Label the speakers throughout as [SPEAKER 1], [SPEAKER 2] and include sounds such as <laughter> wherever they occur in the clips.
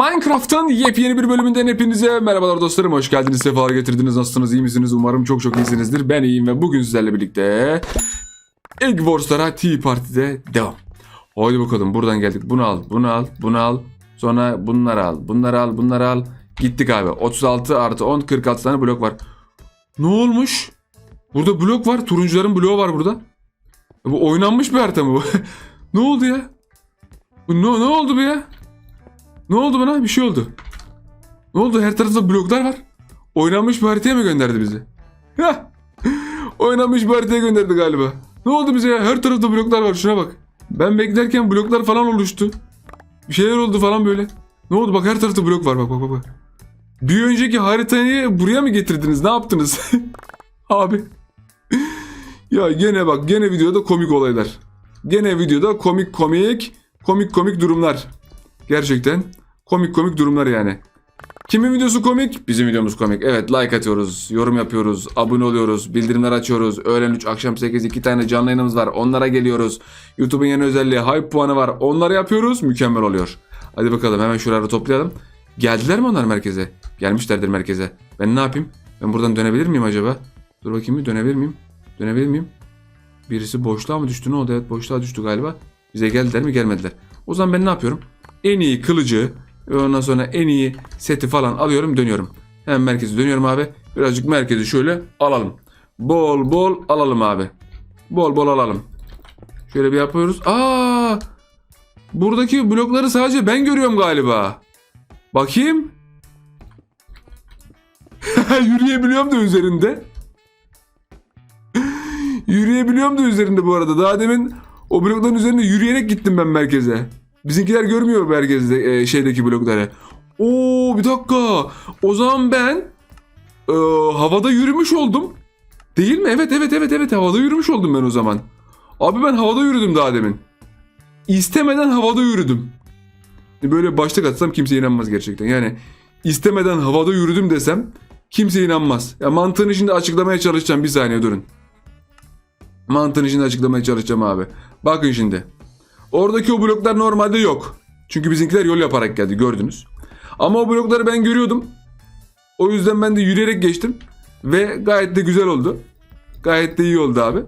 [SPEAKER 1] Minecraft'ın yepyeni bir bölümünden hepinize merhabalar dostlarım. Hoş geldiniz, sefalar getirdiniz. Nasılsınız, iyi misiniz? Umarım çok çok iyisinizdir. Ben iyiyim ve bugün sizlerle birlikte Egg Wars'lara Tea Party'de devam. Haydi bakalım buradan geldik. Bunu al, bunu al, bunu al. Sonra bunları al, bunları al, bunları al. Gittik abi. 36 artı 10, 46 tane blok var. Ne olmuş? Burada blok var. Turuncuların bloğu var burada. Bu oynanmış bir harita mı bu? <laughs> ne oldu ya? Ne, ne oldu bu ya? Ne oldu bana? Bir şey oldu. Ne oldu? Her tarafta bloklar var. Oynanmış bir haritaya mı gönderdi bizi? <laughs> Oynanmış bir haritaya gönderdi galiba. Ne oldu bize ya? Her tarafta bloklar var. Şuna bak. Ben beklerken bloklar falan oluştu. Bir şeyler oldu falan böyle. Ne oldu? Bak her tarafta blok var. Bak bak. bak. Bir önceki haritayı buraya mı getirdiniz? Ne yaptınız? <laughs> Abi. ya gene bak gene videoda komik olaylar. Gene videoda komik komik komik komik durumlar. Gerçekten komik komik durumlar yani. Kimin videosu komik? Bizim videomuz komik. Evet like atıyoruz, yorum yapıyoruz, abone oluyoruz, bildirimler açıyoruz. Öğlen 3, akşam 8 iki tane canlı yayınımız var. Onlara geliyoruz. YouTube'un yeni özelliği hype puanı var. Onları yapıyoruz. Mükemmel oluyor. Hadi bakalım hemen şuraları toplayalım. Geldiler mi onlar merkeze? Gelmişlerdir merkeze. Ben ne yapayım? Ben buradan dönebilir miyim acaba? Dur bakayım bir dönebilir miyim? Dönebilir miyim? Birisi boşluğa mı düştü? Ne oldu? Evet boşluğa düştü galiba. Bize geldiler mi? Gelmediler. O zaman ben ne yapıyorum? En iyi kılıcı ve ondan sonra en iyi seti falan alıyorum dönüyorum. Hemen merkeze dönüyorum abi. Birazcık merkezi şöyle alalım. Bol bol alalım abi. Bol bol alalım. Şöyle bir yapıyoruz. Aa! Buradaki blokları sadece ben görüyorum galiba. Bakayım. <laughs> Yürüyebiliyorum da üzerinde. <laughs> Yürüyebiliyorum da üzerinde bu arada. Daha demin o blokların üzerinde yürüyerek gittim ben merkeze. Bizimkiler görmüyor merkezde e, şeydeki blokları. Oo bir dakika. O zaman ben e, havada yürümüş oldum. Değil mi? Evet evet evet evet havada yürümüş oldum ben o zaman. Abi ben havada yürüdüm daha demin. İstemeden havada yürüdüm. Böyle başlık atsam kimse inanmaz gerçekten. Yani istemeden havada yürüdüm desem kimse inanmaz. Ya mantığını şimdi açıklamaya çalışacağım. Bir saniye durun. Mantığını şimdi açıklamaya çalışacağım abi. Bakın şimdi. Oradaki o bloklar normalde yok. Çünkü bizimkiler yol yaparak geldi gördünüz. Ama o blokları ben görüyordum. O yüzden ben de yürüyerek geçtim. Ve gayet de güzel oldu. Gayet de iyi oldu abi.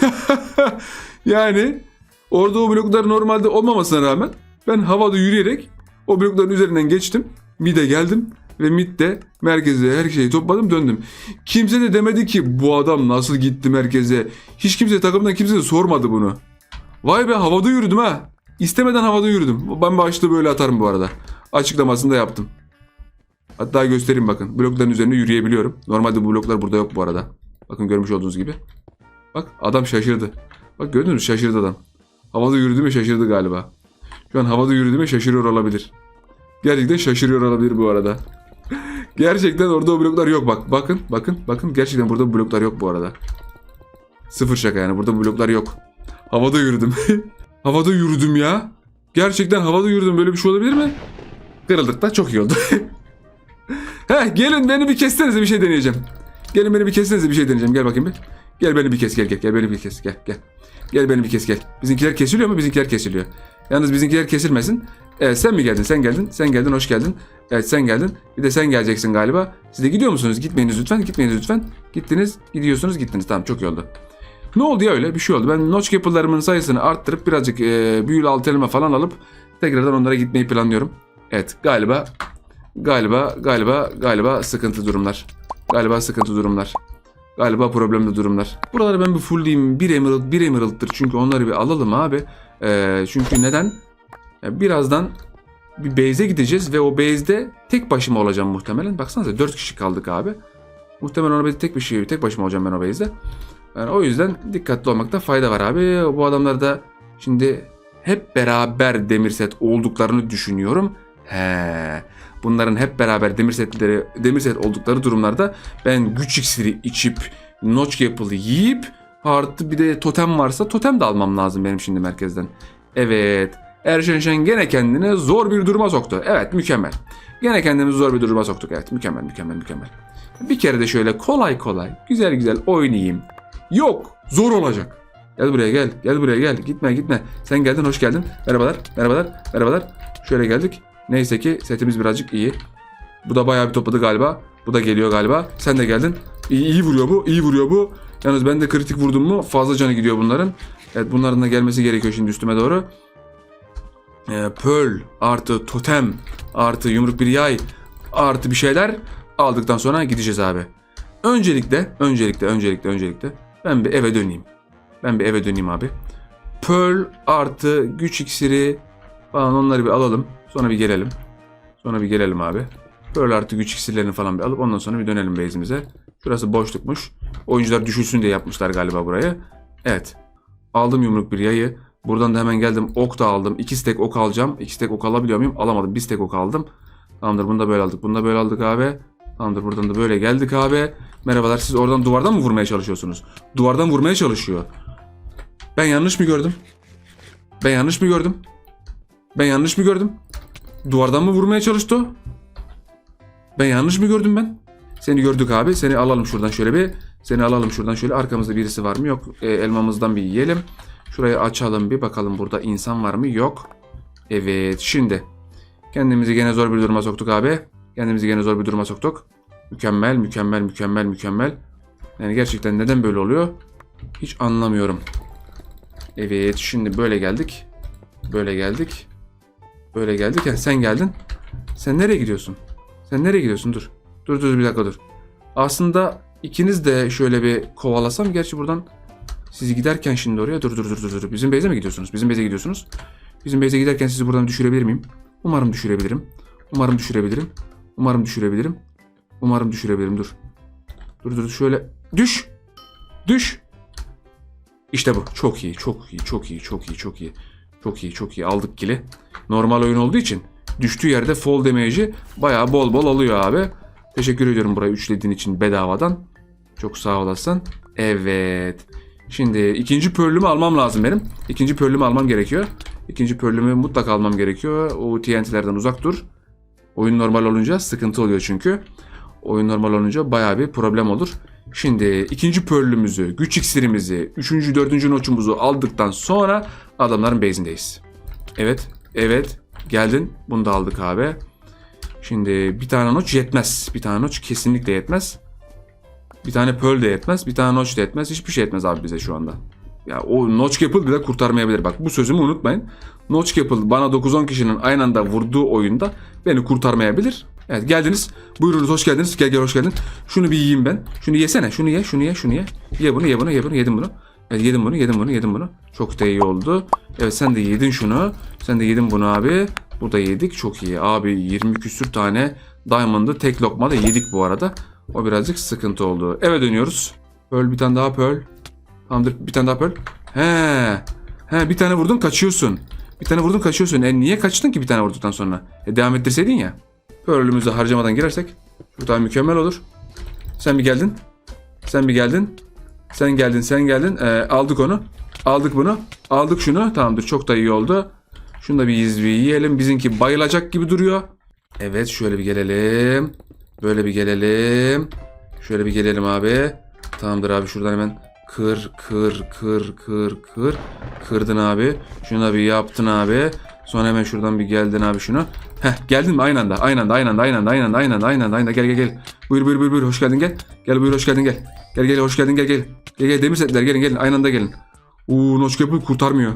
[SPEAKER 1] <laughs> yani orada o bloklar normalde olmamasına rağmen ben havada yürüyerek o blokların üzerinden geçtim. Mid'e geldim ve mid'de merkeze her şeyi topladım döndüm. Kimse de demedi ki bu adam nasıl gitti merkeze. Hiç kimse takımdan kimse de sormadı bunu. Vay be havada yürüdüm ha. İstemeden havada yürüdüm. Ben başta böyle atarım bu arada. Açıklamasını da yaptım. Hatta göstereyim bakın. Blokların üzerinde yürüyebiliyorum. Normalde bu bloklar burada yok bu arada. Bakın görmüş olduğunuz gibi. Bak adam şaşırdı. Bak gördünüz mü şaşırdı adam. Havada yürüdüğüme şaşırdı galiba. Şu an havada yürüdüğüme şaşırıyor olabilir. Gerçekten şaşırıyor olabilir bu arada. <laughs> Gerçekten orada o bloklar yok bak. Bakın bakın bakın. Gerçekten burada bloklar yok bu arada. Sıfır şaka yani. Burada bloklar yok. Havada yürüdüm. <laughs> havada yürüdüm ya. Gerçekten havada yürüdüm. Böyle bir şey olabilir mi? Kırıldık da çok iyi oldu. <laughs> Heh gelin beni bir kessenize bir şey deneyeceğim. Gelin beni bir kessenize bir şey deneyeceğim. Gel bakayım bir. Gel beni bir kes gel gel. Gel beni bir kes gel gel. Gel beni bir kes gel. Bizimkiler kesiliyor mu? Bizimkiler kesiliyor. Yalnız bizimkiler kesilmesin. Evet sen mi geldin? Sen geldin. Sen geldin. Hoş geldin. Evet sen geldin. Bir de sen geleceksin galiba. Siz de gidiyor musunuz? Gitmeyiniz lütfen. Gitmeyiniz lütfen. Gittiniz. Gidiyorsunuz. Gittiniz. Tamam çok iyi oldu. Ne oldu ya öyle? Bir şey oldu. Ben notch apple'larımın sayısını arttırıp birazcık e, büyülü alt elma falan alıp tekrardan onlara gitmeyi planlıyorum. Evet galiba galiba galiba galiba sıkıntı durumlar. Galiba sıkıntı durumlar. Galiba problemli durumlar. Buraları ben bir fullleyeyim. Bir emerald, bir emerald'dır. Çünkü onları bir alalım abi. Ee, çünkü neden? Ya birazdan bir base'e gideceğiz ve o base'de tek başıma olacağım muhtemelen. Baksanıza 4 kişi kaldık abi. Muhtemelen ona tek bir şey, tek başıma olacağım ben o base'de. Yani o yüzden dikkatli olmakta fayda var abi. Bu adamlar da şimdi hep beraber demir set olduklarını düşünüyorum. He. Bunların hep beraber demir setleri demir set oldukları durumlarda ben güç iksiri içip notch apple'ı yiyip artı bir de totem varsa totem de almam lazım benim şimdi merkezden. Evet. Erşen Şen gene kendini zor bir duruma soktu. Evet mükemmel. Gene kendimizi zor bir duruma soktuk. Evet mükemmel mükemmel mükemmel. Bir kere de şöyle kolay kolay güzel güzel oynayayım. Yok zor olacak. Gel buraya gel. Gel buraya gel. Gitme gitme. Sen geldin hoş geldin. Merhabalar. Merhabalar. Merhabalar. Şöyle geldik. Neyse ki setimiz birazcık iyi. Bu da bayağı bir topladı galiba. Bu da geliyor galiba. Sen de geldin. İyi, iyi vuruyor bu. iyi vuruyor bu. Yalnız ben de kritik vurdum mu fazla canı gidiyor bunların. Evet bunların da gelmesi gerekiyor şimdi üstüme doğru. Ee, Pearl artı totem artı yumruk bir yay artı bir şeyler aldıktan sonra gideceğiz abi. Öncelikle, öncelikle, öncelikle, öncelikle ben bir eve döneyim. Ben bir eve döneyim abi. Pearl artı güç iksiri falan onları bir alalım. Sonra bir gelelim. Sonra bir gelelim abi. Pearl artı güç iksirlerini falan bir alıp ondan sonra bir dönelim base'imize. Şurası boşlukmuş. Oyuncular düşülsün diye yapmışlar galiba burayı. Evet. Aldım yumruk bir yayı. Buradan da hemen geldim. Ok da aldım. İki stack ok alacağım. İki stack ok alabiliyor muyum? Alamadım. Bir stack ok aldım. Tamamdır. Bunu da böyle aldık. Bunu da böyle aldık abi. Tamamdır. Buradan da böyle geldik abi. Merhabalar. Siz oradan duvardan mı vurmaya çalışıyorsunuz? Duvardan vurmaya çalışıyor. Ben yanlış mı gördüm? Ben yanlış mı gördüm? Ben yanlış mı gördüm? Duvardan mı vurmaya çalıştı? Ben yanlış mı gördüm ben? Seni gördük abi. Seni alalım şuradan şöyle bir. Seni alalım şuradan şöyle. Arkamızda birisi var mı? Yok. E, elmamızdan bir yiyelim. Şurayı açalım bir bakalım burada insan var mı? Yok. Evet şimdi. Kendimizi gene zor bir duruma soktuk abi. Kendimizi gene zor bir duruma soktuk. Mükemmel, mükemmel, mükemmel, mükemmel. Yani gerçekten neden böyle oluyor? Hiç anlamıyorum. Evet şimdi böyle geldik. Böyle geldik. Böyle geldik. Yani sen geldin. Sen nereye gidiyorsun? Sen nereye gidiyorsun? Dur. Dur dur bir dakika dur. Aslında ikiniz de şöyle bir kovalasam. Gerçi buradan sizi giderken şimdi oraya dur dur dur dur dur. Bizim base'e mi gidiyorsunuz? Bizim base'e gidiyorsunuz. Bizim base'e giderken sizi buradan düşürebilir miyim? Umarım düşürebilirim. Umarım düşürebilirim. Umarım düşürebilirim. Umarım düşürebilirim. Dur. Dur dur şöyle. Düş. Düş. İşte bu. Çok iyi, çok iyi, çok iyi, çok iyi, çok iyi. Çok iyi, çok iyi. Aldık kili. Normal oyun olduğu için düştüğü yerde fall damage'i bayağı bol bol alıyor abi. Teşekkür ediyorum burayı üçlediğin için bedavadan. Çok sağ olasın. Evet. Şimdi ikinci pörlümü almam lazım benim. İkinci pörlümü almam gerekiyor. İkinci pörlümü mutlaka almam gerekiyor. O TNT'lerden uzak dur. Oyun normal olunca sıkıntı oluyor çünkü. Oyun normal olunca bayağı bir problem olur. Şimdi ikinci pörlümüzü, güç iksirimizi, üçüncü, dördüncü noçumuzu aldıktan sonra adamların base'indeyiz. Evet, evet. Geldin. Bunu da aldık abi. Şimdi bir tane noç yetmez. Bir tane noç kesinlikle yetmez. Bir tane pearl de yetmez. Bir tane noç da yetmez. Hiçbir şey yetmez abi bize şu anda. Ya o Notch Gapple bile kurtarmayabilir. Bak bu sözümü unutmayın. Notch Gapple bana 9-10 kişinin aynı anda vurduğu oyunda beni kurtarmayabilir. Evet geldiniz. Buyurunuz hoş geldiniz. Gel gel hoş geldin. Şunu bir yiyeyim ben. Şunu yesene. Şunu ye. Şunu ye. Şunu ye. Ye bunu ye bunu ye bunu. Yedim bunu. Evet yedim bunu yedim bunu yedim bunu. Çok da iyi oldu. Evet sen de yedin şunu. Sen de yedin bunu abi. Bu da yedik. Çok iyi. Abi 20 küsür tane Diamond'ı tek lokma da yedik bu arada. O birazcık sıkıntı oldu. Eve dönüyoruz. Pearl bir tane daha pearl. Tamamdır bir tane daha pearl. He. He bir tane vurdun kaçıyorsun. Bir tane vurdun kaçıyorsun. E niye kaçtın ki bir tane vurduktan sonra? E devam ettirseydin ya. Pearl'ümüzü harcamadan girersek. Bu daha mükemmel olur. Sen bir geldin. Sen bir geldin. Sen geldin sen geldin. E, aldık onu. Aldık bunu. Aldık şunu. Tamamdır çok da iyi oldu. Şunu da bir yiyelim. Bizimki bayılacak gibi duruyor. Evet şöyle bir gelelim. Böyle bir gelelim. Şöyle bir gelelim abi. Tamamdır abi şuradan hemen kır kır kır kır kır. Kırdın abi. Şunu da bir yaptın abi. Sonra hemen şuradan bir geldin abi şunu. Heh geldin mi aynı anda aynı anda aynı anda aynı anda aynı anda aynı anda aynı anda aynı anda gel gel gel. Buyur buyur buyur buyur hoş geldin gel. Gel buyur hoş geldin gel. Gel gel hoş geldin gel gel. Gel gel demir setler gelin gelin aynı anda gelin. Uuu Notch Gapple kurtarmıyor.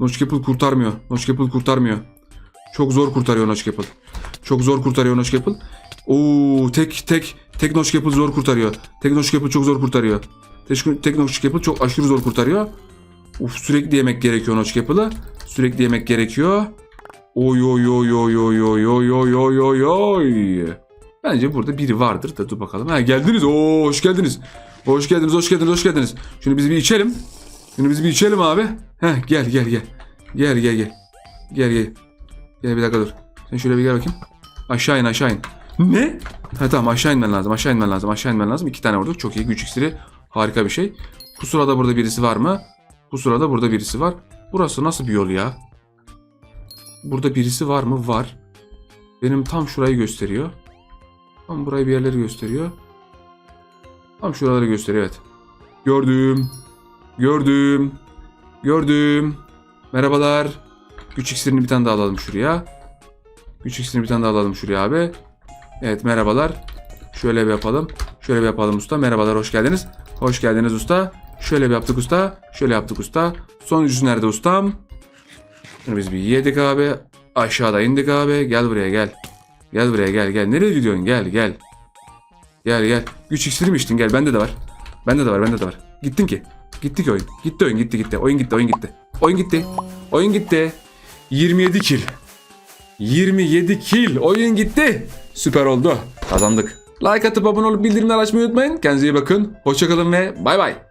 [SPEAKER 1] Notch Gapple kurtarmıyor. Notch Gapple kurtarmıyor. Çok zor kurtarıyor Notch Gapple. Çok zor kurtarıyor Notch Gapple. Oo tek tek tek Notch Gapple zor kurtarıyor. Tek Notch Gapple çok zor kurtarıyor. Tek, tek Notch Gapple çok aşırı zor kurtarıyor. Uf sürekli yemek gerekiyor Gaple'ı. Sürekli yemek gerekiyor. Oy oy oy oy oy oy oy oy oy oy oy. Bence burada biri vardır da dur bakalım. Ha geldiniz. Oo hoş geldiniz. Hoş geldiniz, hoş geldiniz, hoş geldiniz. Şunu biz bir içelim. Şunu biz bir içelim abi. Heh gel gel gel. Gel gel gel. Gel gel. Gel bir dakika dur. Sen şöyle bir gel bakayım. Aşağı in aşağı in. Ne? Ha tamam aşağı inmen lazım. Aşağı inmen lazım. Aşağı inmen lazım. İki tane vurduk. Çok iyi. Güç iksiri. Harika bir şey. Bu sırada burada birisi var mı? Bu sırada burada birisi var. Burası nasıl bir yol ya? Burada birisi var mı? Var. Benim tam şurayı gösteriyor. Tam burayı bir yerleri gösteriyor. Tam şuraları gösteriyor evet. Gördüm. Gördüm. Gördüm. Merhabalar. Güç iksirini bir tane daha alalım şuraya. Güç iksirini bir tane daha alalım şuraya abi. Evet merhabalar. Şöyle bir yapalım. Şöyle bir yapalım usta. Merhabalar hoş geldiniz. Hoş geldiniz usta. Şöyle bir yaptık usta. Şöyle yaptık usta. Sonuncusu nerede ustam? Bunu biz bir yedik abi. Aşağıda indik abi. Gel buraya gel. Gel buraya gel gel. Nereye gidiyorsun? Gel gel. Gel gel. Güç iksiri mi içtin? Gel bende de var. Bende de var bende de var. Gittin ki. Gitti ki oyun. Gitti oyun gitti gitti. Oyun gitti oyun gitti. Oyun gitti. Oyun gitti. 27 kill. 27 kill. Oyun gitti. Süper oldu. Kazandık. Like atıp abone olup bildirimler açmayı unutmayın. Kendinize iyi bakın. Hoşçakalın ve bay bay.